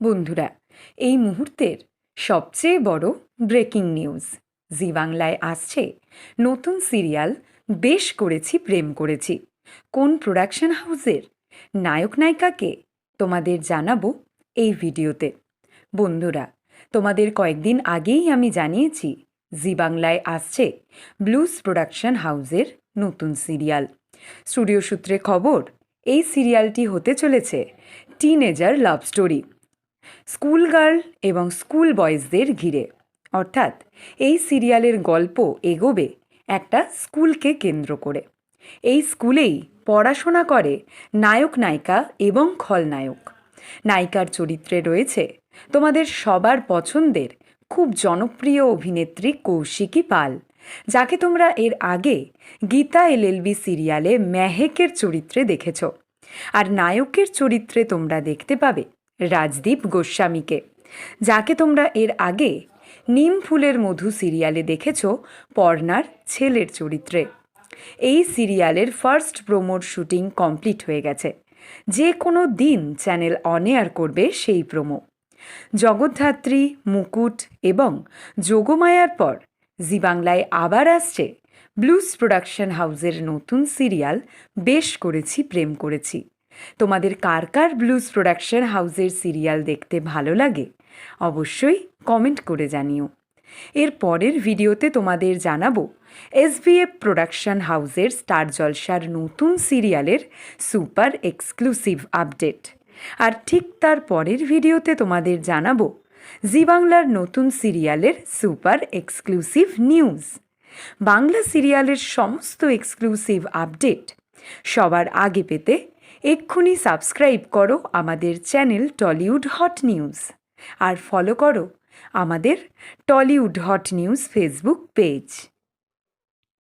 বন্ধুরা, এই মুহূর্তের সবচেয়ে বড় ব্রেকিং নিউজ। জি বাংলায় আসছে নতুন সিরিয়াল বেশ করেছি, প্রেম করেছি। কোন প্রোডাকশন হাউসের নায়ক নায়িকাকে তোমাদের জানাব এই ভিডিওতে? বন্ধুরা, তোমাদের কয়েকদিন আগেই আমি জানিয়েছি, জি বাংলায় আসছে ব্লুজ প্রোডাকশন হাউসের নতুন সিরিয়াল। স্টুডিও সূত্রে খবর, এই সিরিয়ালটি হতে চলেছে teenager love story. School girl এবং স্কুল বয়েজদের ঘিরে। অর্থাৎ এই সিরিয়ালের গল্প এগোবে একটা স্কুলকে কেন্দ্র করে। এই স্কুলেই পড়াশোনা করে নায়ক নায়িকা এবং খলনায়ক। নায়িকার চরিত্রে রয়েছে তোমাদের সবার পছন্দের খুব জনপ্রিয় অভিনেত্রী কৌশিকী পাল, যাকে তোমরা এর আগে গীতা এলএলবি সিরিয়ালে মেহেকের চরিত্রে দেখেছ। আর নায়কের চরিত্রে তোমরা দেখতে পাবে রাজদীপ গোস্বামীকে। যাকে তোমরা এর আগে নিম ফুলের মধু সিরিয়ালে দেখেছ, পর্নার ছেলের চরিত্রে। এই সিরিয়ালের ফার্স্ট প্রোমোর শুটিং কমপ্লিট হয়ে গেছে। যে কোনো দিন চ্যানেল অন এয়ার করবে সেই প্রোমো জগদ্ধাত্রী, মুকুট এবং যোগমায়ার পর জি বাংলায় আবার আসছে ব্লুজ প্রোডাকশন হাউসের নতুন সিরিয়াল, বেশ করেছি, প্রেম করেছি। তোমাদের কার কার ব্লুজ প্রোডাকশন হাউসের সিরিয়াল দেখতে ভালো লাগে? অবশ্যই কমেন্ট করে জানিও। এর পরের ভিডিওতে তোমাদের জানাব এসবিএফ প্রোডাকশন হাউসের স্টার জলসার নতুন সিরিয়ালের সুপার এক্সক্লুসিভ আপডেট আর ঠিক তার পরের ভিডিওতে তোমাদের জানাব, জি বাংলার নতুন সিরিয়ালের সুপার এক্সক্লুসিভ নিউজ বাংলা সিরিয়ালের সমস্ত এক্সক্লুসিভ আপডেট সবার আগে পেতে এক্ষুনি সাবস্ক্রাইব করো আমাদের চ্যানেল টলিউড হট নিউজ। আর ফলো করো আমাদের Tollywood hot news Facebook page.